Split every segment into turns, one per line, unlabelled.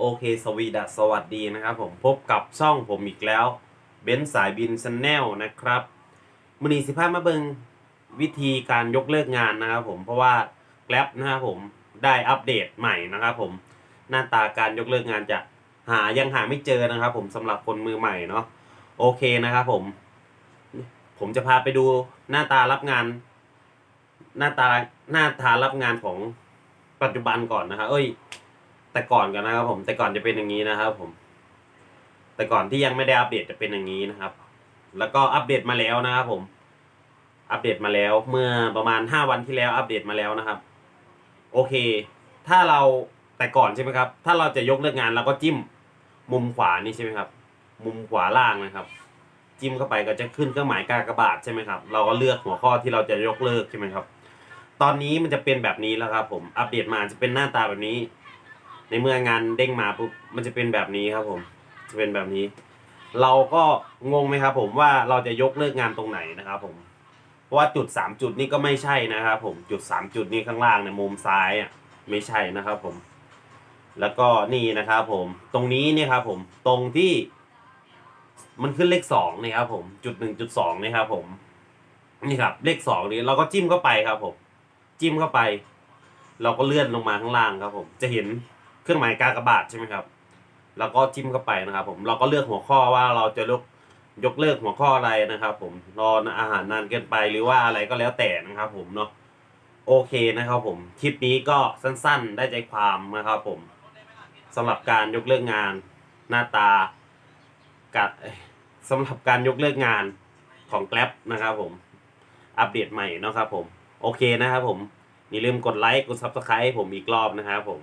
โอเคสวีดัสสวัสดีนะครับผมพบกับช่องผมอีกแล้วเบนซ์สายบินชแนลนะครับมือนีสิภาพมาเบิงวิธีการยกเลิกงานนะครับผมเพราะว่าแกล็บนะครับผมได้อัปเดตใหม่นะครับผมหน้าตาการยกเลิกงานจะหายังหาไม่เจอนะครับผมสำหรับคนมือใหม่เนาะโอเคนะครับผม ผมจะพาไปดูหน้าตารับงาน หน้าตาหน้าตารับงานของปัจจุบันก่อนนะครับเอ้ย แต่ก่อนกันนะครับผมแต่ก่อนจะเป็นอย่างนี้นะครับผม แต่ก่อนที่ยังไม่ได้อัปเดตจะเป็นอย่างนี้นะครับ แล้วก็อัปเดตมาแล้วนะครับผม อัปเดตมาแล้วเมื่อประมาณห้าวันที่แล้วอัปเดตมาแล้วนะครับ โอเค ถ้าเราแต่ก่อนใช่ไหมครับ ถ้าเราจะยกเลิกงานเราก็จิ้มมุมขวานี่ใช่ไหมครับ มุมขวาล่างนะครับ จิ้มเข้าไปก็จะขึ้นเครื่องหมายกากบาทใช่ไหมครับ เราก็เลือกหัวข้อที่เราจะยกเลิกใช่ไหมครับ ตอนนี้มันจะเป็นแบบนี้แล้วครับ ผม อัปเดตมาจะเป็นหน้าตาแบบนี้ ในเมื่องานเด้งมาปุ๊บมันจะเป็นแบบนี้ครับผมจะเป็นแบบนี้ เราก็งงไหมครับ ผมว่าเราจะยกเลิกงานตรงไหนนะครับผมเพราะว่าจุดสามจุดนี้ก็ไม่ใช่นะครับผมจุดสามจุดนี้ข้างล่างในมุมซ้ายอะไม่ใช่นะครับผม แล้วก็นี่นะครับผมตรงนี้เนี่ยครับผมตรงที่ มันขึ้นเลขสองนี่ครับผมจุดหนึ่งจุดสองนี่ครับผมนี่ครับ เลขสองนี้เราก็จิ้มเข้าไปครับผม จิ้มเข้าไป เราก็เลื่อนลงมาข้างล่างครับผม จะเห็น เครื่องหมายกากบาทใช่ไหมครับ แล้วก็จิ้มเข้าไปนะครับ ผมเราก็เลือกหัวข้อว่าเราจะยกยกเลิกหัวข้ออะไรนะครับ ผมรออาหารนานเกินไปหรือว่าอะไรก็แล้วแต่นะครับ ผมเนาะโอเคนะครับผมคลิปนี้ก็สั้นๆ ได้ใจความนะครับผมสำหรับการยกเลิกงานหน้าตากัดสำหรับการยกเลิกงานของ Grab นะครับ ผม อัปเดตใหม่เนาะครับ ผม โอเคนะครับ ผมอย่าลืมกดไลค์กด Subscribe ผมอีกรอบนะครับผม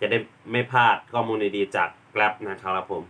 จะได้ไม่พลาดข้อมูลดีๆจาก Grab นะครับผม